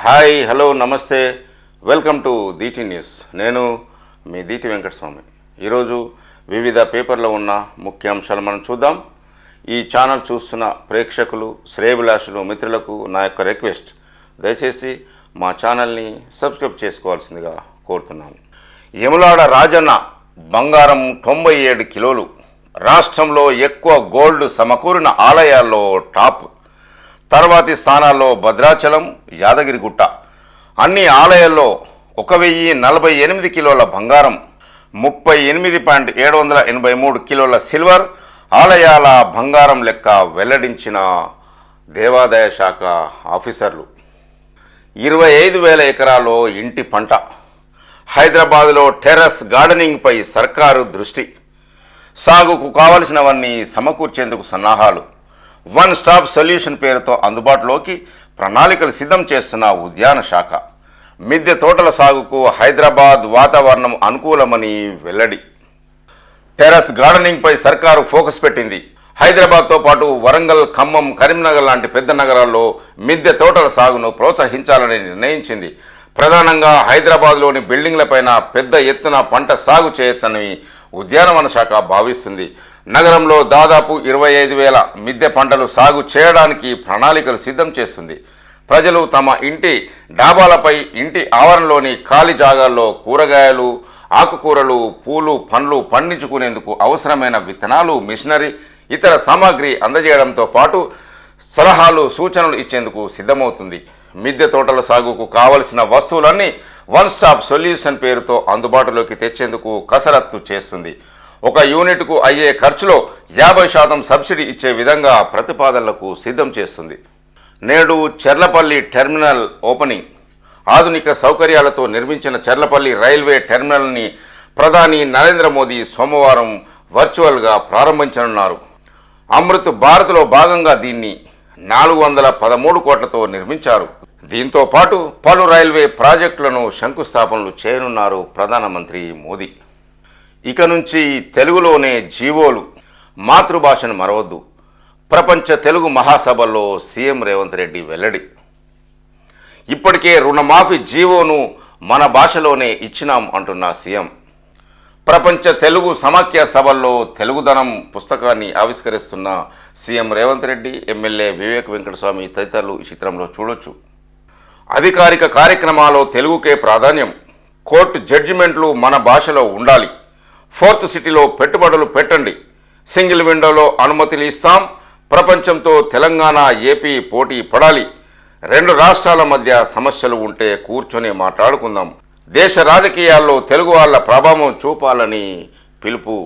Hi hello నమస్తే. Welcome to Deeti news నేను మీ దీటి వెంకటస్వామి. ఈరోజు వివిధ పేపర్లో ఉన్న ముఖ్య అంశాలు మనం చూద్దాం. ఈ ఛానల్ చూస్తున్న ప్రేక్షకులు శ్రేయభిలాషులు మిత్రులకు నా యొక్క రిక్వెస్ట్. దయచేసి మా ఛానల్ని సబ్స్క్రైబ్ చేసుకోవాల్సిందిగా కోరుతున్నాను. యములాడ రాజన్న బంగారం తొంభై ఏడు కిలోలు. రాష్ట్రంలో ఎక్కువ గోల్డ్ సమకూరిన ఆలయాల్లో టాప్ తర్వాతి స్థానాల్లో భద్రాచలం యాదగిరిగుట్ట. అన్ని ఆలయాల్లో ఒక వెయ్యి నలభై ఎనిమిది కిలోల బంగారం ముప్పై ఎనిమిది పాయింట్ ఏడు వందల ఎనభై మూడు కిలోల సిల్వర్ ఆలయాల బంగారం లెక్క వెల్లడించిన దేవాదాయ శాఖ ఆఫీసర్లు. ఇరవై ఐదు వేల ఎకరాల్లో ఇంటి పంట. హైదరాబాదులో టెర్రస్ గార్డెనింగ్పై సర్కారు దృష్టి. సాగుకు కావలసినవన్నీ సమకూర్చేందుకు సన్నాహాలు. వన్ స్టాప్ సొల్యూషన్ పేరుతో అందుబాటులోకి ప్రణాళికలు సిద్ధం చేస్తున్న ఉద్యాన శాఖ. మిద్దె తోటల సాగుకు హైదరాబాద్ వాతావరణం అనుకూలమని వెల్లడి. టెర్రస్ గార్డెనింగ్పై సర్కారు ఫోకస్ పెట్టింది. హైదరాబాద్తో పాటు వరంగల్ ఖమ్మం కరీంనగర్ లాంటి పెద్ద నగరాల్లో మిద్దె తోటల సాగును ప్రోత్సహించాలని నిర్ణయించింది. ప్రధానంగా హైదరాబాద్లోని బిల్డింగ్లపైన పెద్ద ఎత్తున పంట సాగు చేయొచ్చని ఉద్యానవన శాఖ భావిస్తుంది. నగరంలో దాదాపు ఇరవై ఐదు వేల మిద్దె పంటలు సాగు చేయడానికి ప్రణాళికలు సిద్ధం చేస్తుంది. ప్రజలు తమ ఇంటి డాబాలపై ఇంటి ఆవరణలోని ఖాళీ జాగాల్లో కూరగాయలు ఆకుకూరలు పూలు పండ్లు పండించుకునేందుకు అవసరమైన విత్తనాలు మిషనరీ ఇతర సామాగ్రి అందజేయడంతో పాటు సలహాలు సూచనలు ఇచ్చేందుకు సిద్ధమవుతుంది. మిద్దె తోటల సాగుకు కావలసిన వస్తువులన్నీ వన్ స్టాప్ సొల్యూషన్ పేరుతో అందుబాటులోకి తెచ్చేందుకు కసరత్తు చేస్తుంది. ఒక యూనిట్కు అయ్యే ఖర్చులో యాభై శాతం సబ్సిడీ ఇచ్చే విధంగా ప్రతిపాదనలకు సిద్ధం చేస్తుంది. నేడు చెర్లపల్లి టెర్మినల్ ఓపెనింగ్. ఆధునిక సౌకర్యాలతో నిర్మించిన చెర్లపల్లి రైల్వే టెర్మినల్ని ప్రధాని నరేంద్ర మోదీ సోమవారం వర్చువల్గా ప్రారంభించనున్నారు. అమృత్ భారత్లో భాగంగా దీన్ని నాలుగు వందల పదమూడు కోట్లతో నిర్మించారు. దీంతో పాటు పలు రైల్వే ప్రాజెక్టులను శంకుస్థాపనలు చేయనున్నారు ప్రధానమంత్రి మోదీ. ఇక నుంచి తెలుగులోనే జీవోలు. మాతృభాషను మరవద్దు. ప్రపంచ తెలుగు మహాసభల్లో సీఎం రేవంత్ రెడ్డి వెల్లడి. ఇప్పటికే రుణమాఫీ జీవోను మన భాషలోనే ఇచ్చినాం అంటున్న సీఎం. ప్రపంచ తెలుగు సమాఖ్య సభల్లో తెలుగుదనం పుస్తకాన్ని ఆవిష్కరిస్తున్న సీఎం రేవంత్ రెడ్డి ఎమ్మెల్యే వివేక్ వెంకటస్వామి తదితరులు ఈ చిత్రంలో చూడొచ్చు. అధికారిక కార్యక్రమాల్లో తెలుగుకే ప్రాధాన్యం. కోర్టు జడ్జిమెంట్లు మన భాషలో ఉండాలి. ఫోర్త్ సిటీలో పెట్టుబడులు పెట్టండి. సింగిల్ విండోలో అనుమతులు ఇస్తాం. ప్రపంచంతో తెలంగాణ ఏపీ పోటీ పడాలి. రెండు రాష్ట్రాల మధ్య సమస్యలు ఉంటే కూర్చొని మాట్లాడుకుందాం. దేశ రాజకీయాల్లో తెలుగు వాళ్ళ ప్రభావం చూపాలని పిలుపు.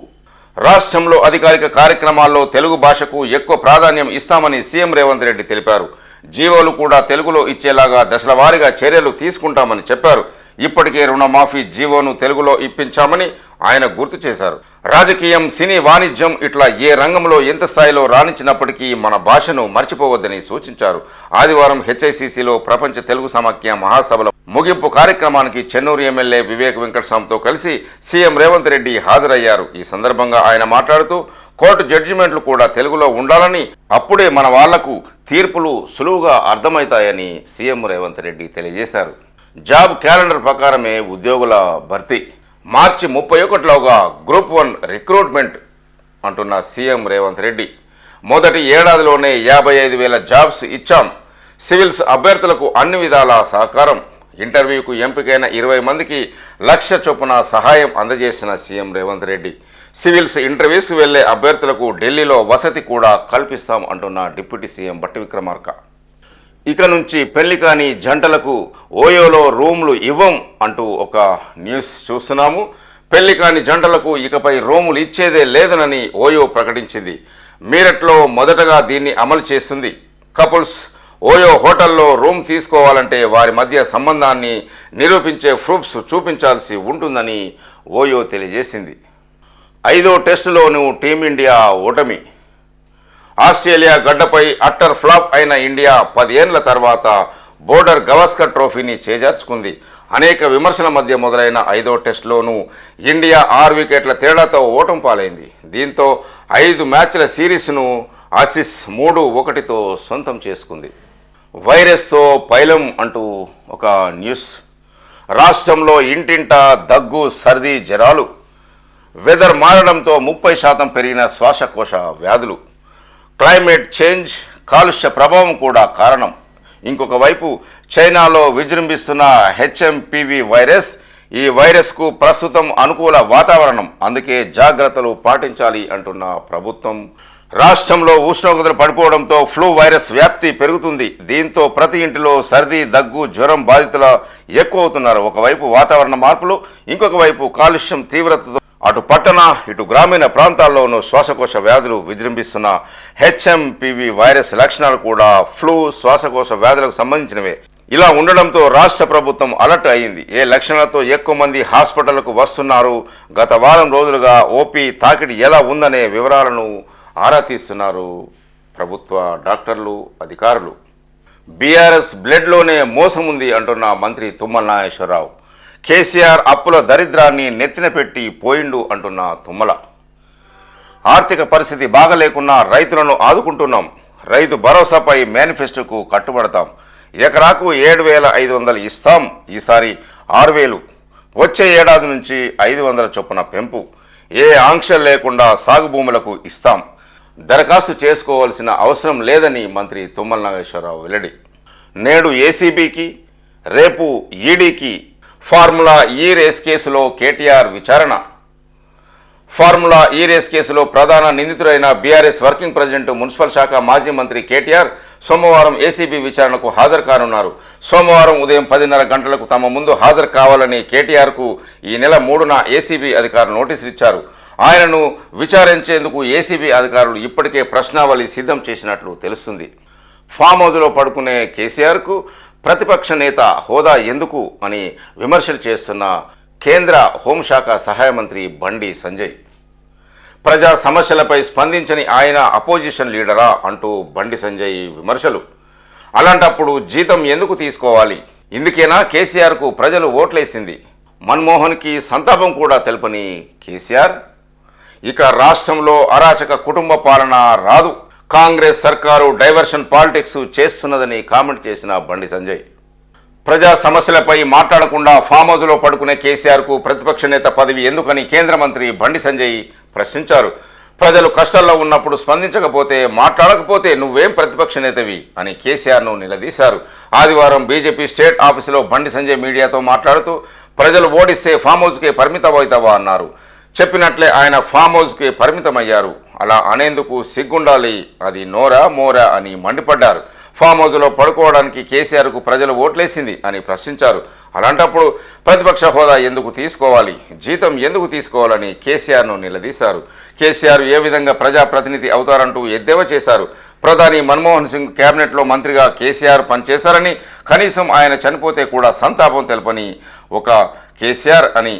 రాష్ట్రంలో అధికారిక కార్యక్రమాల్లో తెలుగు భాషకు ఎక్కువ ప్రాధాన్యం ఇస్తామని సీఎం రేవంత్ రెడ్డి తెలిపారు. జీవోలు కూడా తెలుగులో ఇచ్చేలాగా దశల వారీగా చర్యలు తీసుకుంటామని చెప్పారు. ఇప్పటికే రుణమాఫీ జీవోను తెలుగులో ఇప్పించామని ఆయన గుర్తు చేశారు. రాజకీయం సినీ వాణిజ్యం ఇట్లా ఏ రంగంలో ఎంత స్థాయిలో రాణించినప్పటికీ మన భాషను మర్చిపోవద్దని సూచించారు. ఆదివారం హెచ్ఐసిసిలో ప్రపంచ తెలుగు సమాఖ్య మహాసభల ముగింపు కార్యక్రమానికి చెన్నూరు ఎమ్మెల్యే వివేక్ వెంకటస్వామితో కలిసి సీఎం రేవంత్ రెడ్డి హాజరయ్యారు. ఈ సందర్భంగా ఆయన మాట్లాడుతూ కోర్టు జడ్జిమెంట్లు కూడా తెలుగులో ఉండాలని అప్పుడే మన వాళ్ళకు తీర్పులు సులువుగా అర్థమవుతాయని సీఎం రేవంత్ రెడ్డి తెలియజేశారు. జాబ్ క్యాలెండర్ ప్రకారమే ఉద్యోగుల భర్తీ. మార్చి ముప్పై ఒకటిలోగా గ్రూప్ వన్ రిక్రూట్మెంట్ అంటున్న సీఎం రేవంత్ రెడ్డి. మొదటి ఏడాదిలోనే యాభై ఐదు వేల జాబ్స్ ఇచ్చాం. సివిల్స్ అభ్యర్థులకు అన్ని విధాల సహకారం. ఇంటర్వ్యూకు ఎంపికైన ఇరవై మందికి లక్ష చొప్పున సహాయం అందజేసిన CM Revanth Reddy. Civils interviews వెళ్ళే అభ్యర్థులకు ఢిల్లీలో వసతి కూడా కల్పిస్తాం అంటున్న డిప్యూటీ సీఎం బట్టి విక్రమార్క. ఇక నుంచి పెళ్ళి కాని జంటలకు ఓయోలో రూమ్లు ఇవ్వం అంటూ ఒక న్యూస్ చూస్తున్నాము. పెళ్ళి కాని జంటలకు ఇకపై రూములు ఇచ్చేదే లేదనని ఓయో ప్రకటించింది. మీరట్లో మొదటగా దీన్ని అమలు చేస్తుంది కపుల్స్. ఓయో హోటల్లో రూమ్ తీసుకోవాలంటే వారి మధ్య సంబంధాన్ని నిరూపించే ప్రూఫ్స్ చూపించాల్సి ఉంటుందని ఓయో తెలియజేసింది. ఐదో టెస్టులోనూ టీమిండియా ఓటమి. ఆస్ట్రేలియా గడ్డపై అట్టర్ ఫ్లాప్ అయిన ఇండియా పదేళ్ళ తర్వాత బోర్డర్ గవస్కర్ ట్రోఫీని చేజార్చుకుంది. అనేక విమర్శల మధ్య మొదలైన ఐదో టెస్టులోనూ ఇండియా ఆరు వికెట్ల తేడాతో ఓటం పాలైంది. దీంతో ఐదు మ్యాచ్ల సిరీస్ను ఆసిస్ మూడు ఒకటితో సొంతం చేసుకుంది. వైరస్తో పైలం అంటూ ఒక న్యూస్. రాష్ట్రంలో ఇంటింట దగ్గు సర్ది జ్వరాలు వెదర్ మారడంతో ముప్పై శాతం పెరిగిన శ్వాసకోశ వ్యాధులు. క్లైమేట్ చేంజ్ కాలుష్య ప్రభావం కూడా కారణం. ఇంకొక వైపు చైనాలో విజృంభిస్తున్న హెచ్ఎంపివి వైరస్ ఈ వైరస్కు ప్రస్తుతం అనుకూల వాతావరణం. అందుకే జాగ్రత్తలు పాటించాలి అంటున్న ప్రభుత్వం. రాష్ట్రంలో ఉష్ణోగ్రతలు పడిపోవడంతో ఫ్లూ వైరస్ వ్యాప్తి పెరుగుతుంది. దీంతో ప్రతి ఇంటిలో సర్ది దగ్గు జ్వరం బాధితుల ఎక్కువ అవుతున్నారు ఒకవైపు వాతావరణ మార్పులు ఇంకొక వైపు కాలుష్యం తీవ్రతతో అటు పట్టణ ఇటు గ్రామీణ ప్రాంతాల్లోనూ శ్వాసకోశ వ్యాధులు విజృంభిస్తున్న హెచ్ఎంపివి వైరస్ లక్షణాలు కూడా ఫ్లూ శ్వాసకోశ వ్యాధులకు సంబంధించినవే. ఇలా ఉండడంతో రాష్ట్ర ప్రభుత్వం అలర్ట్ అయింది ఏ లక్షణాలతో ఎక్కువ మంది హాస్పిటల్కు వస్తున్నారు? గత వారం రోజులుగా ఓపీ తాకిడి ఎలా ఉందనే వివరాలను ఆరా తీస్తున్నారు ప్రభుత్వ డాక్టర్లు అధికారులు. బీఆర్ఎస్ బ్లడ్లోనే మోసం ఉంది అంటున్న మంత్రి తుమ్మల నాగేశ్వరరావు. కేసీఆర్ అప్పుల దరిద్రాన్ని నెత్తిన పెట్టి పోయిండు అంటున్న తుమ్మల. ఆర్థిక పరిస్థితి బాగలేకున్నా రైతులను ఆదుకుంటున్నాం. రైతు భరోసాపై మేనిఫెస్టోకు కట్టుబడతాం. ఎకరాకు ఏడు వేల ఐదు వందలు ఇస్తాం. ఈసారి ఆరు వేలు వచ్చే ఏడాది నుంచి ఐదు వందల చొప్పున పెంపు. ఏ ఆంక్షలు లేకుండా సాగు భూములకు ఇస్తాం. దరఖాస్తు చేసుకోవాల్సిన అవసరం లేదని మంత్రి తుమ్మల నాగేశ్వరరావు వెల్లడి. నేడు ఏసీబీకి రేపు ఈడీకి ఫార్ములా ఈ రేస్ కేసులో కేటీఆర్ విచారణ. ఫార్ములా ఈ రేస్ కేసులో ప్రధాన నిందితుడైన బీఆర్ఎస్ వర్కింగ్ ప్రెసిడెంట్ మున్సిపల్ శాఖ మాజీ మంత్రి కేటీఆర్ సోమవారం ఏసీబీ విచారణకు హాజరు కానున్నారు. సోమవారం ఉదయం పదిన్నర గంటలకు తమ ముందు హాజరు కావాలని కేటీఆర్కు ఈ నెల మూడున ఏసీబీ అధికారులు నోటీసులు ఇచ్చారు. ఆయనను విచారించేందుకు ఏసీబీ అధికారులు ఇప్పటికే ప్రశ్నావళి సిద్ధం చేసినట్లు తెలుస్తుంది. ఫామ్ హౌస్లో పడుకునే కేసీఆర్కు ప్రతిపక్ష నేత హోదా ఎందుకు అని విమర్శలు చేస్తున్న కేంద్ర హోంశాఖ సహాయ మంత్రి బండి సంజయ్. ప్రజా సమస్యలపై స్పందించని ఆయన అపోజిషన్ లీడరా అంటూ బండి సంజయ్ విమర్శలు. అలాంటప్పుడు జీతం ఎందుకు తీసుకోవాలి? ఇందుకేనా కేసీఆర్కు ప్రజలు ఓట్లేసింది? మన్మోహన్కి సంతాపం కూడా తెలుపని కేసీఆర్? ఇక రాష్ట్రంలో అరాచక కుటుంబ పాలన రాదు. కాంగ్రెస్ సర్కారు డైవర్షన్ పాలిటిక్స్ చేస్తున్నదని కామెంట్ చేసిన బండి సంజయ్. ప్రజా సమస్యలపై మాట్లాడకుండా ఫామ్ హౌస్లో పడుకునే కేసీఆర్కు ప్రతిపక్ష నేత పదవి ఎందుకని కేంద్ర మంత్రి బండి సంజయ్ ప్రశ్నించారు. ప్రజలు కష్టాల్లో ఉన్నప్పుడు స్పందించకపోతే మాట్లాడకపోతే నువ్వేం ప్రతిపక్ష నేతవి అని కేసీఆర్ను నిలదీశారు. ఆదివారం బీజేపీ స్టేట్ ఆఫీసులో బండి సంజయ్ మీడియాతో మాట్లాడుతూ ప్రజలు ఓడిస్తే ఫామ్ హౌస్కే పరిమితమవుతావా అన్నారు. చెప్పినట్లే ఆయన ఫామ్ హౌస్కి పరిమితమయ్యారు. అలా అనేందుకు సిగ్గుండాలి. అది నోరా మోరా అని మండిపడ్డారు. ఫామ్ హౌస్లో పడుకోవడానికి కేసీఆర్కు ప్రజలు ఓట్లేసింది అని ప్రశ్నించారు. అలాంటప్పుడు ప్రతిపక్ష హోదా ఎందుకు తీసుకోవాలి? జీతం ఎందుకు తీసుకోవాలని కేసీఆర్ను నిలదీశారు. కేసీఆర్ ఏ విధంగా ప్రజాప్రతినిధి అవుతారంటూ ఎద్దేవా చేశారు. ప్రధాని మన్మోహన్ సింగ్ కేబినెట్లో మంత్రిగా కేసీఆర్ పనిచేశారని కనీసం ఆయన చనిపోతే కూడా సంతాపం తెలపని ఒక కేసీఆర్ అని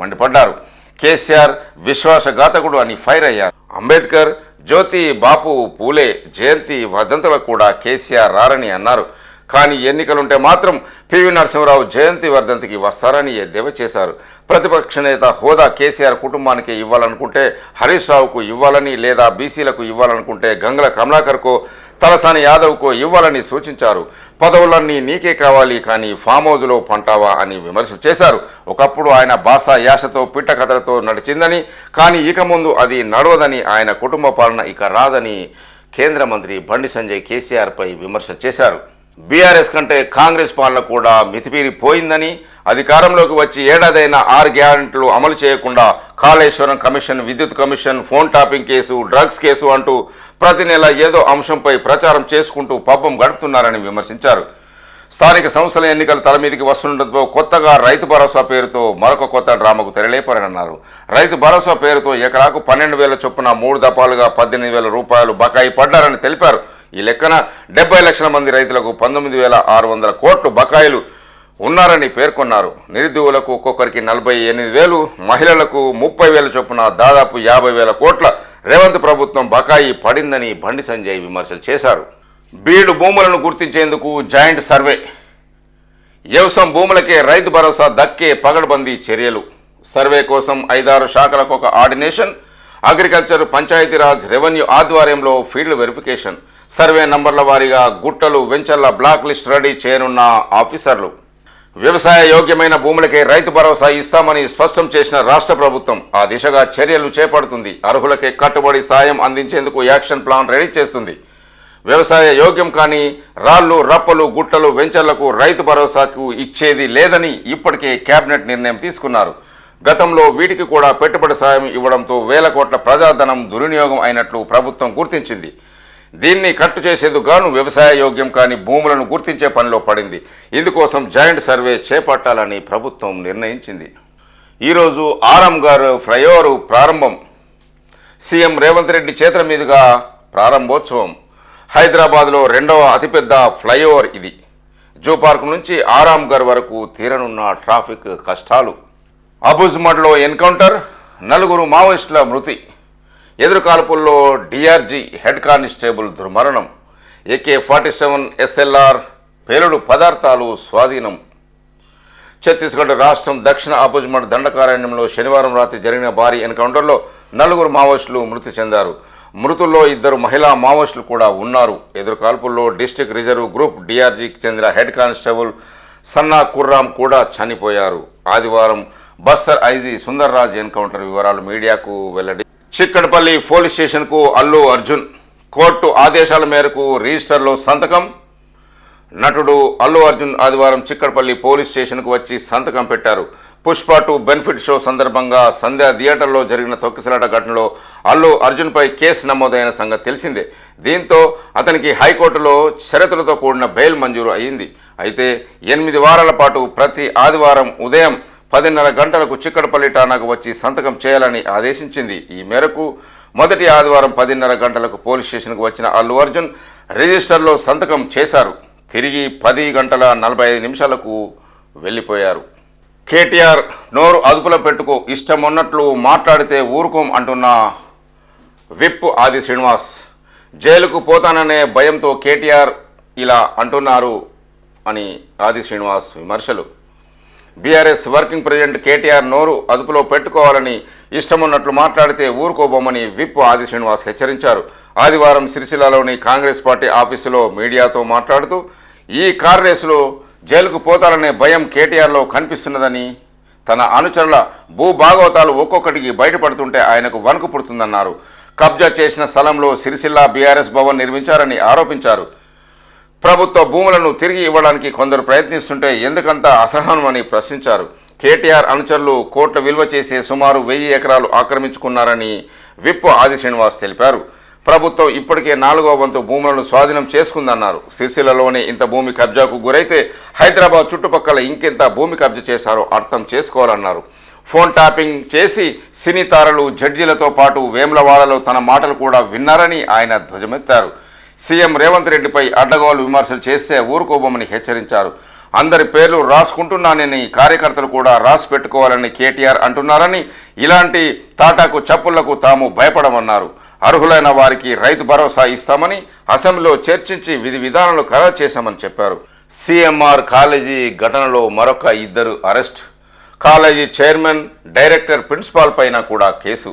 మండిపడ్డారు. కేసీఆర్ విశ్వాసఘాతకుడు అని ఫైర్ అయ్యారు. అంబేద్కర్ జ్యోతి బాపు పూలే జయంతి వర్ధంతులకు కూడా కేసీఆర్ రారని అన్నారు. కానీ ఎన్నికలుంటే మాత్రం పివి నరసింహరావు జయంతి వర్ధంతికి వస్తారని ఎద్దేవా చేశారు? ప్రతిపక్ష నేత హోదా కేసీఆర్ కుటుంబానికి ఇవ్వాలనుకుంటే హరీష్ రావుకు ఇవ్వాలని లేదా బీసీలకు ఇవ్వాలనుకుంటే గంగల కమలాకర్కో తలసాని యాదవ్కు ఇవ్వాలని సూచించారు. పదవులన్నీ నీకే కావాలి కానీ ఫామ్ హౌజ్లో పంటావా అని విమర్శలు చేశారు. ఒకప్పుడు ఆయన బాసా యాసతో పిట్ట కథలతో నడిచిందని కానీ ఇక ముందు అది నడవదని ఆయన కుటుంబ పాలన ఇక రాదని కేంద్ర మంత్రి బండి సంజయ్ కేసీఆర్పై విమర్శ చేశారు. బీఆర్ఎస్ కంటే కాంగ్రెస్ పాలన కూడా మితిపీరిపోయిందని అధికారంలోకి వచ్చి ఏడాదైన ఆరు గ్యారెంట్లు అమలు చేయకుండా కాళేశ్వరం కమిషన్ విద్యుత్ commission phone tapping case drugs case అంటూ ప్రతి నెల ఏదో అంశంపై ప్రచారం చేసుకుంటూ పబ్బం గడుపుతున్నారని విమర్శించారు. స్థానిక సంస్థల ఎన్నికల తల మీదకి వస్తుండటంతో కొత్తగా రైతు భరోసా పేరుతో మరొక కొత్త డ్రామాకు తెరలేపారన్నారు. రైతు భరోసా పేరుతో ఎకరాకు పన్నెండు వేల చొప్పున మూడు దఫాలుగా పద్దెనిమిది వేల రూపాయలు బకాయి పడ్డారని తెలిపారు. ఈ లెక్కన డెబ్బై లక్షల మంది రైతులకు పంతొమ్మిది వేల ఆరు వందల కోట్లు బకాయిలు ఉన్నారని పేర్కొన్నారు. నిరుద్యోగులకు ఒక్కొక్కరికి నలభై ఎనిమిది వేలు మహిళలకు ముప్పై వేల చొప్పున దాదాపు యాభై వేల కోట్ల రేవంత్ ప్రభుత్వం బకాయి పడిందని బండి సంజయ్ విమర్శలు చేశారు. బీడు భూములను గుర్తించేందుకు జాయింట్ సర్వే. వ్యవసాయం భూములకే రైతు భరోసా దక్కే పగడబందీ చర్యలు. సర్వే కోసం ఐదారు శాఖలకు ఒక ఆర్డినేషన్ అగ్రికల్చర్ పంచాయతీరాజ్ రెవెన్యూ ఆధ్వర్యంలో ఫీల్డ్ వెరిఫికేషన్. సర్వే నంబర్ల వారీగా గుట్టలు వెంచర్ల బ్లాక్ లిస్ట్ రెడీ చేయనున్న ఆఫీసర్లు. వ్యవసాయ యోగ్యమైన భూములకే రైతు భరోసా ఇస్తామని స్పష్టం చేసిన రాష్ట్ర ప్రభుత్వం ఆ దిశగా చర్యలు చేపడుతుంది. అర్హులకే కట్టుబడి సాయం అందించేందుకు యాక్షన్ ప్లాన్ రెడీ చేస్తుంది. వ్యవసాయ యోగ్యం కానీ రాళ్ళు రప్పలు గుట్టలు వెంచర్లకు రైతు భరోసాకు ఇచ్చేది లేదని ఇప్పటికే కేబినెట్ నిర్ణయం తీసుకున్నారు. గతంలో వీటికి కూడా పెట్టుబడి సాయం ఇవ్వడంతో వేల కోట్ల ప్రజాధనం దుర్వినియోగం అయినట్లు ప్రభుత్వం గుర్తించింది. దీన్ని కట్టు చేసేందుకు గాను వ్యవసాయ యోగ్యం కాని భూములను గుర్తించే పనిలో పడింది. ఇందుకోసం జాయింట్ సర్వే చేపట్టాలని ప్రభుత్వం నిర్ణయించింది. ఈరోజు ఆరం గారు ఫ్లైఓవర్ ప్రారంభం. సీఎం రేవంత్ రెడ్డి చేతుల మీదుగా ప్రారంభోత్సవం. హైదరాబాద్లో రెండవ అతిపెద్ద ఫ్లైఓవర్ ఇది. జూ పార్క్ నుంచి ఆరాంఘర్ వరకు తీరనున్న ట్రాఫిక్ కష్టాలు. అబుజ్మడ్లో ఎన్కౌంటర్ నలుగురు మావోయిస్టుల మృతి. ఎదురుకాల్పుల్లో డిఆర్జీ హెడ్ కానిస్టేబుల్ దుర్మరణం. ఏకే ఫార్టీ సెవెన్ ఎస్ఎల్ఆర్ పేలుడు పదార్థాలు స్వాధీనం. ఛత్తీస్గఢ్ రాష్ట్రం దక్షిణ అబుజ్మడ్ దండకారణ్యంలో శనివారం రాత్రి జరిగిన భారీ ఎన్కౌంటర్లో నలుగురు మావోయిస్టులు మృతి చెందారు. మృతుల్లో ఇద్దరు మహిళా మావోయిస్టులు కూడా ఉన్నారు. ఎదురు కాల్పుల్లో డిస్టిక్ రిజర్వ్ గ్రూప్ డిఆర్జీకి చెందిన హెడ్ కానిస్టేబుల్ సన్నా కుర్రామ్ కూడా చనిపోయారు. ఆదివారం బస్తర్ ఐజీ సుందర్రాజ్ ఎన్కౌంటర్ వివరాలు మీడియాకు వెల్లడి. చిక్కడపల్లి పోలీస్ స్టేషన్కు అల్లు అర్జున్. కోర్టు ఆదేశాల మేరకు రిజిస్టర్లో సంతకం. నటుడు అల్లు అర్జున్ ఆదివారం చిక్కడపల్లి పోలీస్ స్టేషన్కు వచ్చి సంతకం పెట్టారు. పుష్ప టూ బెనిఫిట్ షో సందర్భంగా సంధ్యా థియేటర్లో జరిగిన తొక్కిసలాట ఘటనలో అల్లు అర్జున్పై కేసు నమోదైన సంగతి తెలిసిందే. దీంతో అతనికి హైకోర్టులో షరతులతో కూడిన బెయిల్ మంజూరు అయింది. అయితే ఎనిమిది వారాల పాటు ప్రతి ఆదివారం ఉదయం పదిన్నర గంటలకు చిక్కడపల్లి ఠానాకు వచ్చి సంతకం చేయాలని ఆదేశించింది. ఈ మేరకు మొదటి ఆదివారం పదిన్నర గంటలకు పోలీస్ స్టేషన్కు వచ్చిన అల్లు అర్జున్ రిజిస్టర్లో సంతకం చేశారు. తిరిగి పది గంటల నలభై ఐదు నిమిషాలకు వెళ్ళిపోయారు. కేటీఆర్ నోరు అదుపులో పెట్టుకో ఇష్టం ఉన్నట్లు మాట్లాడితే ఊరుకోం అంటున్న విప్ ఆది శ్రీనివాస్. జైలుకు పోతాననే భయంతో కేటీఆర్ ఇలా అంటున్నారు అని ఆది శ్రీనివాస్ విమర్శలు. బీఆర్ఎస్ వర్కింగ్ ప్రెసిడెంట్ కేటీఆర్ నోరు అదుపులో పెట్టుకోవాలని ఇష్టమున్నట్లు మాట్లాడితే ఊరుకోబోమని విప్ ఆది శ్రీనివాస్ హెచ్చరించారు. ఆదివారం సిరిసిల్లాలోని కాంగ్రెస్ పార్టీ ఆఫీసులో మీడియాతో మాట్లాడుతూ ఈ కార్ రేసులో జైలుకు పోతారనే భయం కేటీఆర్లో కనిపిస్తున్నదని తన అనుచరుల భూభాగవతాలు ఒక్కొక్కటికి బయటపడుతుంటే ఆయనకు వణుకు పుడుతుందన్నారు. కబ్జా చేసిన స్థలంలో సిరిసిల్ల బీఆర్ఎస్ భవన్ నిర్మించారని ఆరోపించారు. ప్రభుత్వ భూములను తిరిగి ఇవ్వడానికి కొందరు ప్రయత్నిస్తుంటే ఎందుకంత అసహనమని ప్రశ్నించారు. కేటీఆర్ అనుచరులు కోట్ల విలువ చేసే సుమారు వెయ్యి ఎకరాలు ఆక్రమించుకున్నారని విప్ ఆది శ్రీనివాస్ తెలిపారు. ప్రభుత్వం ఇప్పటికే నాలుగో వంతు భూములను స్వాధీనం చేసుకుందన్నారు. సిరిసిల్లలోనే ఇంత భూమి కబ్జాకు గురైతే హైదరాబాద్ చుట్టుపక్కల ఇంకెంత భూమి కబ్జా చేశారో అర్థం చేసుకోవాలన్నారు. ఫోన్ ట్యాపింగ్ చేసి సినీ తారలు జడ్జీలతో పాటు వేములవాడలో తన మాటలు కూడా విన్నారని ఆయన ధ్వజమెత్తారు. సీఎం రేవంత్ రెడ్డిపై అడ్డగోలు విమర్శలు చేస్తే ఊరుకోబోమని హెచ్చరించారు. అందరి పేర్లు రాసుకుంటున్నానని కార్యకర్తలు కూడా రాసి పెట్టుకోవాలని కేటీఆర్ అంటున్నారని ఇలాంటి తాటాకు చప్పుళ్ళకు తాము భయపడమన్నారు. అర్హులైన వారికి రైతు భరోసా ఇస్తామని అసెంబ్లీలో చర్చించి విధి విధానాలు ఖరారు చేశామని చెప్పారు. సిఎంఆర్ కాలేజీ ఘటనలో మరొక ఇద్దరు arrest. College chairman director principal పైన కూడా కేసు.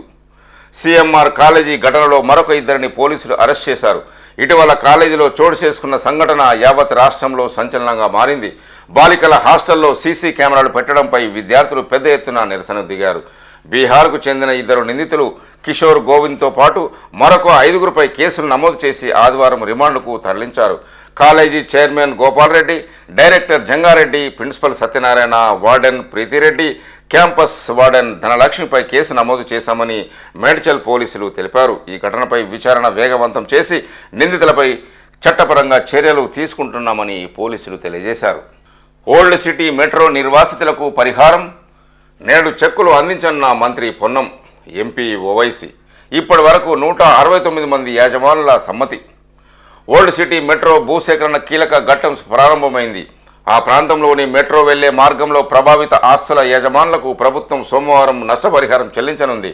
సిఎంఆర్ కాలేజీ ఘటనలో మరొక ఇద్దరిని పోలీసులు అరెస్ట్ చేశారు. ఇటీవల కాలేజీలో చోటు చేసుకున్న సంఘటన యావత్ రాష్ట్రంలో సంచలనంగా మారింది. బాలికల హాస్టల్లో సీసీ కెమెరాలు పెట్టడంపై విద్యార్థులు పెద్ద ఎత్తున నిరసన దిగారు. బీహార్కు చెందిన ఇద్దరు నిందితులు కిషోర్ గోవింద్తో పాటు మరొక ఐదుగురుపై కేసులు నమోదు చేసి ఆదివారం రిమాండ్కు తరలించారు. College chairman Gopal Reddy director Jangareddy principal Satyanarayana warden Preethireddy campus warden ధనలక్ష్మిపై case నమోదు చేశామని మేడ్చల్ పోలీసులు తెలిపారు. ఈ ఘటనపై విచారణ వేగవంతం చేసి నిందితులపై చట్టపరంగా చర్యలు తీసుకుంటున్నామని పోలీసులు తెలియజేశారు. ఓల్డ్ సిటీ మెట్రో నిర్వాసితులకు పరిహారం నేడు చెక్కులు అందించనున్న మంత్రి పొన్నం ఎంపీ ఓవైసీ. ఇప్పటి వరకు నూట అరవై తొమ్మిది మంది యాజమానుల సమ్మతి. ఓల్డ్ సిటీ మెట్రో భూసేకరణ కీలక ఘట్టం ప్రారంభమైంది. ఆ ప్రాంతంలోని మెట్రో వెళ్ళే మార్గంలో ప్రభావిత ఆస్తుల యజమానులకు ప్రభుత్వం సోమవారం నష్టపరిహారం చెల్లించనుంది.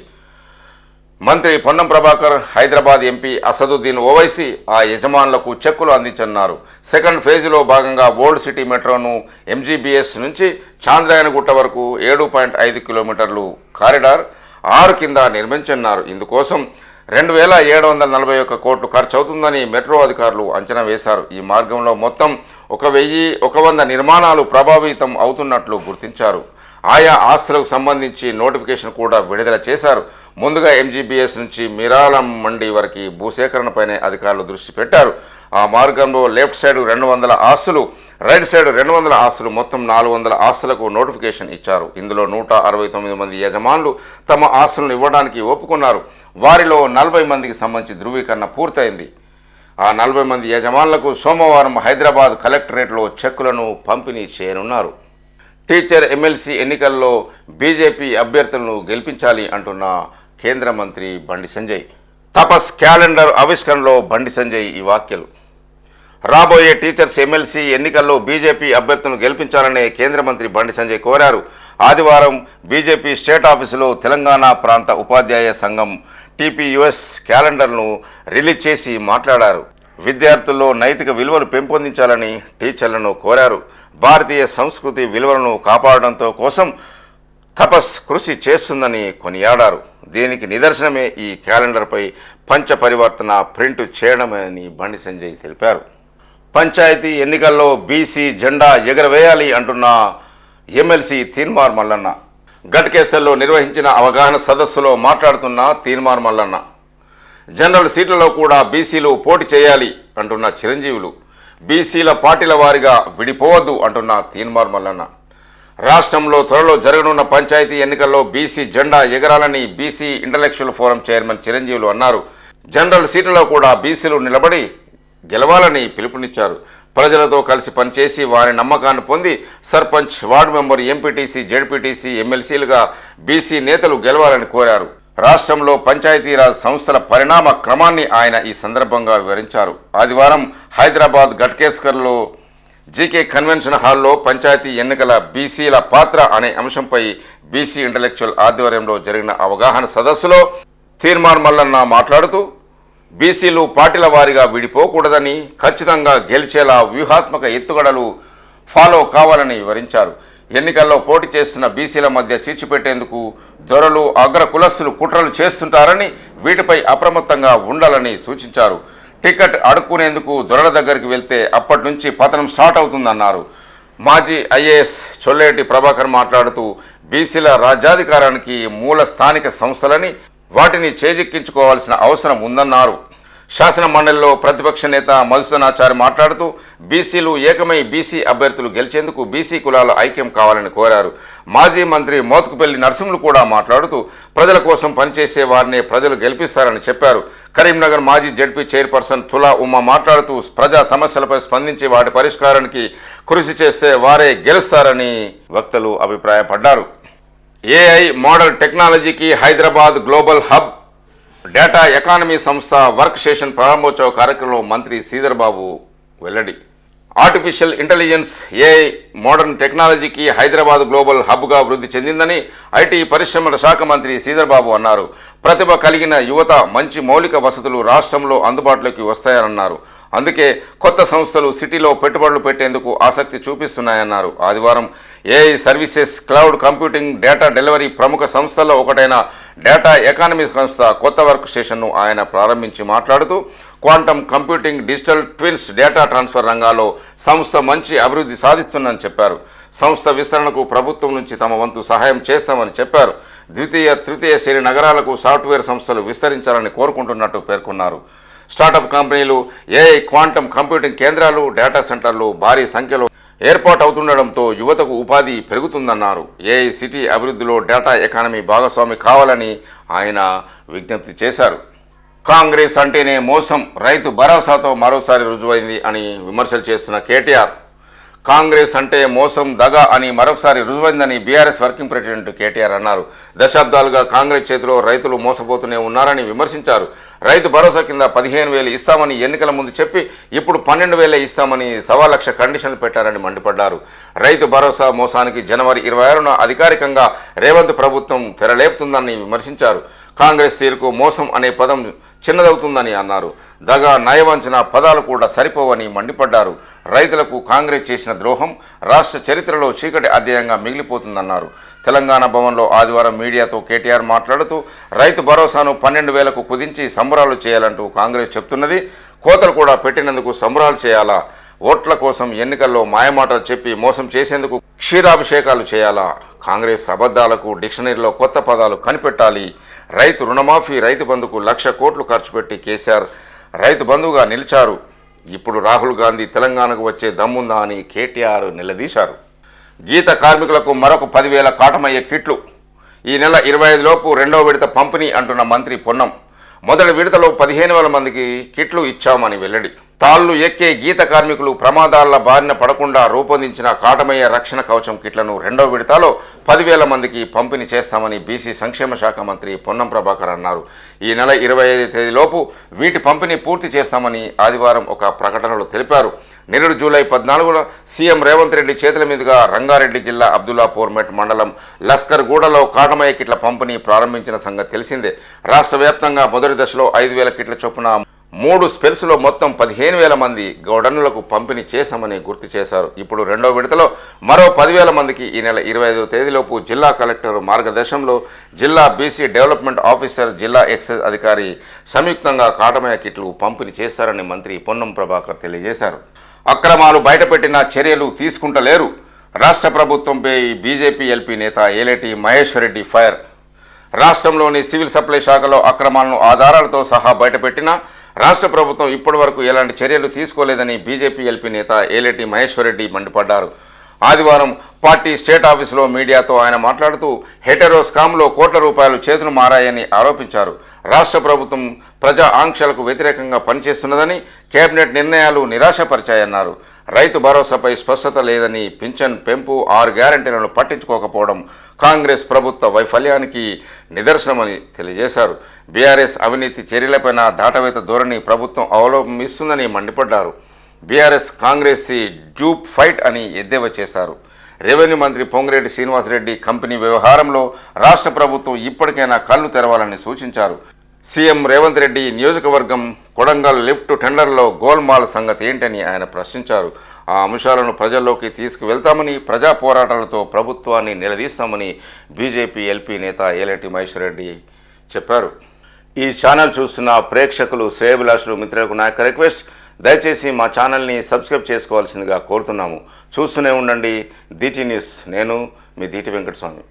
మంత్రి పొన్నం ప్రభాకర్ హైదరాబాద్ ఎంపీ అసదుద్దీన్ ఓవైసీ ఆ యజమానులకు చెక్కులు అందించన్నారు సెకండ్ ఫేజ్లో భాగంగా ఓల్డ్ సిటీ మెట్రోను ఎంజీబీఎస్ నుంచి చాంద్రాయనగుట్ట వరకు ఏడు పాయింట్ ఐదు కిలోమీటర్లు కారిడార్ ఆరు కింద నిర్మించన్నారు ఇందుకోసం రెండు వేల ఏడు వందల నలభై ఒక్క కోట్లు ఖర్చు అవుతుందని మెట్రో అధికారులు అంచనా వేశారు. ఈ మార్గంలో మొత్తం ఒక వెయ్యి ఒక వంద నిర్మాణాలు ప్రభావితం అవుతున్నట్లు గుర్తించారు. ఆయా ఆస్తులకు సంబంధించి నోటిఫికేషన్ కూడా విడుదల చేశారు. ముందుగా ఎంజీబీఎస్ నుంచి మిరాలం మండి వరకు భూసేకరణపైనే అధికారులు దృష్టి పెట్టారు. ఆ మార్గంలో లెఫ్ట్ సైడ్ రెండు వందల ఆస్తులు రైట్ సైడ్ రెండు వందల ఆస్తులు మొత్తం నాలుగు వందల ఆస్తులకు నోటిఫికేషన్ ఇచ్చారు. ఇందులో నూట అరవై తొమ్మిది మంది యజమానులు తమ ఆస్తులను ఇవ్వడానికి ఒప్పుకున్నారు. వారిలో నలభై మందికి సంబంధించి ధృవీకరణ పూర్తయింది. ఆ నలభై మంది యజమానులకు సోమవారం హైదరాబాద్ కలెక్టరేట్లో చెక్కులను పంపిణీ చేయనున్నారు. టీచర్ ఎమ్మెల్సీ ఎన్నికల్లో బీజేపీ అభ్యర్థులను గెలిపించాలి అంటున్న కేంద్ర మంత్రి బండి సంజయ్. తపస్ క్యాలెండర్ ఆవిష్కరణలో బండి సంజయ్ ఈ వ్యాఖ్యలు. రాబోయే టీచర్స్ ఎమ్మెల్సీ ఎన్నికల్లో బీజేపీ అభ్యర్థులను గెలిపించాలని కేంద్ర మంత్రి బండి సంజయ్ కోరారు. ఆదివారం బీజేపీ స్టేట్ ఆఫీసులో తెలంగాణ ప్రాంత ఉపాధ్యాయ సంఘం టీపీయుఎస్ క్యాలెండర్ను రిలీజ్ చేసి మాట్లాడారు. విద్యార్థుల్లో నైతిక విలువలు పెంపొందించాలని టీచర్లను కోరారు. భారతీయ సంస్కృతి విలువలను కాపాడడంతో కోసం తపస్ కృషి చేస్తుందని కొనియాడారు. దీనికి నిదర్శనమే ఈ క్యాలెండర్పై పంచ పరివర్తన ప్రింట్ చేయడమని బండి సంజయ్ తెలిపారు. పంచాయతీ ఎన్నికల్లో బీసీ జెండా ఎగరవేయాలి అంటున్న ఎమ్మెల్సీ తీన్మార్ మల్లన్న. గట్కేసల్లో నిర్వహించిన అవగాహన సదస్సులో మాట్లాడుతున్న తీన్మార్ మల్లన్న. జనరల్ సీట్లలో కూడా బీసీలు పోటీ చేయాలి అంటున్న చిరంజీవులు. బీసీల పార్టీల వారిగా విడిపోవద్దు అంటున్న తీన్మార్ మల్లన్న. రాష్ట్రంలో త్వరలో జరగనున్న పంచాయతీ ఎన్నికల్లో బీసీ జెండా ఎగరాలని BC intellectual forum chairman Chiranjeevulu అన్నారు. జనరల్ సీట్లలో కూడా బీసీలు నిలబడి గెలవాలని పిలుపునిచ్చారు. ప్రజలతో కలిసి పనిచేసి వారి నమ్మకాన్ని పొంది sarpanch ward member MPTC ZPTC ఎమ్మెల్సీలుగా BC నేతలు గెలవాలని కోరారు. రాష్ట్రంలో పంచాయతీరాజ్ సంస్థల పరిణామ క్రమాన్ని ఆయన ఈ సందర్భంగా వివరించారు. ఆదివారం హైదరాబాద్ గట్కేస్కర్లో జీకే కన్వెన్షన్ హాల్లో పంచాయతీ ఎన్నికల బీసీల పాత్ర అనే అంశంపై బీసీ ఇంటలెక్చువల్ ఆధ్వర్యంలో జరిగిన అవగాహన సదస్సులో తీర్మాన్ మల్లన్న మాట్లాడుతూ బీసీలు పార్టీల వారీగా విడిపోకూడదని ఖచ్చితంగా గెలిచేలా వ్యూహాత్మక ఎత్తుగడలు ఫాలో కావాలని వివరించారు. ఎన్నికల్లో పోటీ చేస్తున్న బీసీల మధ్య చీచిపెట్టేందుకు దొరలు అగ్ర కులస్తులు కుట్రలు చేస్తుంటారని వీటిపై అప్రమత్తంగా ఉండాలని సూచించారు. టికెట్ అడుక్కునేందుకు దొరల దగ్గరికి వెళ్తే అప్పటి నుంచి పతనం స్టార్ట్ అవుతుందన్నారు. మాజీ ఐఏఎస్ చొల్లేటి ప్రభాకర్ మాట్లాడుతూ బీసీల రాజ్యాధికారానికి మూల స్థానిక సంస్థలని వాటిని చేజిక్కించుకోవాల్సిన అవసరం ఉందన్నారు. శాసన మండలిలో ప్రతిపక్ష నేత మధుసూదనాచారి మాట్లాడుతూ బీసీలు ఏకమై బీసీ అభ్యర్థులు గెలిచేందుకు బీసీ కులాల ఐక్యం కావాలని కోరారు. మాజీ మంత్రి మోతుకుపల్లి నరసింహులు కూడా మాట్లాడుతూ ప్రజల కోసం పనిచేసే వారిని ప్రజలు గెలిపిస్తారని చెప్పారు. కరీంనగర్ మాజీ జడ్పీ చైర్పర్సన్ తులా ఉమా మాట్లాడుతూ ప్రజా సమస్యలపై స్పందించి వాటి పరిష్కారానికి కృషి చేస్తే వారే గెలుస్తారని వక్తలు అభిప్రాయపడ్డారు. ఏఐ మోడల్ టెక్నాలజీకి Hyderabad global hub data economy సంస్థ వర్క్ సెషన్ ప్రారంభోత్సవ కార్యక్రమంలో మంత్రి శ్రీధర్ బాబు వెల్లడి ఆర్టిఫిషియల్ ఇంటెలిజెన్స్ ఏఐ మోడర్న్ టెక్నాలజీకి హైదరాబాద్ గ్లోబల్ హబ్గా వృద్ధి చెందిందని ఐటీ పరిశ్రమల శాఖ మంత్రి శ్రీధర్ అన్నారు. ప్రతిభ కలిగిన యువత మంచి మౌలిక వసతులు రాష్ట్రంలో అందుబాటులోకి వస్తాయన్నారు. అందుకే కొత్త సంస్థలు సిటీలో పెట్టుబడులు పెట్టేందుకు ఆసక్తి చూపిస్తున్నాయన్నారు. ఆదివారం AI services cloud computing data delivery ప్రముఖ సంస్థల్లో ఒకటైన డేటా ఎకానమీ సంస్థ కొత్త వర్క్ స్టేషన్ను ఆయన ప్రారంభించి మాట్లాడుతూ quantum computing digital twins data transfer రంగాల్లో సంస్థ మంచి అభివృద్ధి సాధిస్తుందని చెప్పారు. సంస్థ విస్తరణకు ప్రభుత్వం నుంచి తమ వంతు సహాయం చేస్తామని చెప్పారు. ద్వితీయ తృతీయ శ్రేణి నగరాలకు సాఫ్ట్వేర్ సంస్థలు విస్తరించాలని కోరుకుంటున్నట్టు పేర్కొన్నారు. Startup companies AI quantum computing కేంద్రాలు డేటా సెంటర్లు భారీ సంఖ్యలో ఏర్పాటు అవుతుండడంతో యువతకు ఉపాధి పెరుగుతుందన్నారు. ఏఐ సిటీ అభివృద్ధిలో డేటా ఎకానమీ భాగస్వామి కావాలని ఆయన విజ్ఞప్తి చేశారు. కాంగ్రెస్ అంటేనే మోసం రైతు భరోసాతో మరోసారి రుజువైంది అని విమర్శలు చేస్తున్న కేటీఆర్. కాంగ్రెస్ అంటే మోసం దగ అని మరొకసారి రుజువైందని బీఆర్ఎస్ వర్కింగ్ ప్రెసిడెంట్ కేటీఆర్ అన్నారు. దశాబ్దాలుగా కాంగ్రెస్ చేతిలో రైతులు మోసపోతూనే ఉన్నారని విమర్శించారు. రైతు భరోసా కింద పదిహేను వేలు ఇస్తామని ఎన్నికల ముందు చెప్పి ఇప్పుడు పన్నెండు వేలే ఇస్తామని సవా లక్ష కండిషన్లు పెట్టారని మండిపడ్డారు. రైతు భరోసా మోసానికి జనవరి ఇరవై ఆరున అధికారికంగా రేవంత్ ప్రభుత్వం తెరలేపుతుందని విమర్శించారు. కాంగ్రెస్ తీరుకు మోసం అనే పదం చిన్నదవుతుందని అన్నారు. దగా నయవంచన పదాలు కూడా సరిపోవని మండిపడ్డారు. రైతులకు కాంగ్రెస్ చేసిన ద్రోహం రాష్ట్ర చరిత్రలో చీకటి అధ్యాయంగా మిగిలిపోతుందన్నారు. తెలంగాణ భవన్లో ఆదివారం మీడియాతో కేటీఆర్ మాట్లాడుతూ రైతు భరోసాను పన్నెండు వేలకు కుదించి సంబరాలు చేయాలంటూ కాంగ్రెస్ చెప్తున్నది. కోతలు కూడా పెట్టినందుకు సంబరాలు చేయాలా? ఓట్ల కోసం ఎన్నికల్లో మాయమాటలు చెప్పి మోసం చేసేందుకు క్షీరాభిషేకాలు చేయాలా? కాంగ్రెస్ అబద్ధాలకు డిక్షనరీలో కొత్త పదాలు కనిపెట్టాలి. రైతు రుణమాఫీ రైతు బంధుకు లక్ష కోట్లు ఖర్చు పెట్టి కేసీఆర్ రైతు బంధువుగా నిలిచారు. ఇప్పుడు రాహుల్ గాంధీ తెలంగాణకు వచ్చే దమ్ముందా అని కేటీఆర్ నిలదీశారు. గీత కార్మికులకు మరొక పదివేల కాటమయ్యే కిట్లు. ఈ నెల ఇరవై లోపు రెండవ విడత పంపిణీ అంటున్న మంత్రి పొన్నం. మొదటి విడతలో పదిహేను వేల మందికి కిట్లు ఇచ్చామని వెల్లడి. తాళ్ళు ఎక్కే గీత కార్మికులు ప్రమాదాల బారిన పడకుండా రూపొందించిన కాటమయ్య రక్షణ కవచం కిట్లను రెండవ విడతలో పదివేల మందికి పంపిణీ చేస్తామని బీసీ సంక్షేమ శాఖ మంత్రి పొన్నం ప్రభాకర్ అన్నారు. ఈ నెల ఇరవై ఐదు తేదీలోపు వీటి పంపిణీ పూర్తి చేస్తామని ఆదివారం ఒక ప్రకటనలో తెలిపారు. నిరుడు జూలై పద్నాలుగున సీఎం రేవంత్ రెడ్డి చేతుల మీదుగా రంగారెడ్డి జిల్లా అబ్దుల్లాపూర్ మెట్ మండలం లస్కర్ గూడలో కాటమయ్య కిట్ల పంపిణీ ప్రారంభించిన సంగతి తెలిసిందే. రాష్ట్ర వ్యాప్తంగా మొదటి దశలో ఐదు వేల కిట్ల చొప్పున మూడు స్పెల్స్లో మొత్తం పదిహేను వేల మంది గౌడన్లకు పంపిణీ చేశామని గుర్తు చేశారు. ఇప్పుడు రెండో విడతలో మరో పదివేల మందికి ఈ నెల ఇరవై ఐదో తేదీలోపు జిల్లా కలెక్టర్ మార్గదర్శనంలో జిల్లా బీసీ డెవలప్మెంట్ ఆఫీసర్ జిల్లా ఎక్సైజ్ అధికారి సంయుక్తంగా కాటమయ కిట్లు పంపిణీ చేస్తారని మంత్రి పొన్నం ప్రభాకర్ తెలియజేశారు. అక్రమాలు బయటపెట్టిన చర్యలు తీసుకుంటలేరు. రాష్ట్ర ప్రభుత్వంపై బీజేపీ ఎల్పీ నేత ఏలేటి మహేశ్వర్ రెడ్డి ఫైర్. రాష్ట్రంలోని సివిల్ సప్లై శాఖలో అక్రమాలను ఆధారాలతో సహా బయటపెట్టినా రాష్ట్ర ప్రభుత్వం ఇప్పటివరకు ఎలాంటి చర్యలు తీసుకోలేదని బీజేపీ ఎల్పీ నేత ఏలేటి మహేశ్వరరెడ్డి మండిపడ్డారు. ఆదివారం పార్టీ స్టేట్ ఆఫీసులో మీడియాతో ఆయన మాట్లాడుతూ హెటెరో స్కామ్లో కోట్ల రూపాయలు చేతులు మారాయని ఆరోపించారు. రాష్ట్ర ప్రభుత్వం ప్రజా ఆంక్షలకు వ్యతిరేకంగా పనిచేస్తున్నదని కేబినెట్ నిర్ణయాలు నిరాశపరిచాయన్నారు. రైతు భరోసాపై స్పష్టత లేదని పింఛన్ పెంపు ఆరు గ్యారంటీలను పట్టించుకోకపోవడం కాంగ్రెస్ ప్రభుత్వ వైఫల్యానికి నిదర్శనమని తెలియజేశారు. బీఆర్ఎస్ అవినీతి చర్యలపైన దాటవేత ధోరణి ప్రభుత్వం అవలంబిస్తుందని మండిపడ్డారు. బీఆర్ఎస్ కాంగ్రెస్ జూప్ ఫైట్ అని ఎద్దేవా చేశారు. రెవెన్యూ మంత్రి పొంగిరెడ్డి శ్రీనివాసరెడ్డి కంపెనీ వ్యవహారంలో రాష్ట్ర ప్రభుత్వం ఇప్పటికైనా కళ్ళు తెరవాలని సూచించారు. సీఎం రేవంత్ రెడ్డి నియోజకవర్గం కొడంగల్ లిఫ్ట్ టెండర్లో గోల్మాల్ సంగతి ఏంటని ఆయన ప్రశ్నించారు. ఆ అంశాలను ప్రజల్లోకి తీసుకువెళ్తామని ప్రజా పోరాటాలతో ప్రభుత్వాన్ని నిలదీస్తామని బీజేపీ ఎల్పీ నేత ఏలేటి మహేశ్వరరెడ్డి చెప్పారు. ఈ ఛానల్ చూస్తున్న ప్రేక్షకులు శ్రేయభిలాషులు మిత్రులకు నా యొక్క రిక్వెస్ట్ దయచేసి మా ఛానల్ని సబ్స్క్రైబ్ చేసుకోవాల్సిందిగా కోరుతున్నాము. చూస్తూనే ఉండండి దీటి న్యూస్ నేను మీ దీటి వెంకటస్వామి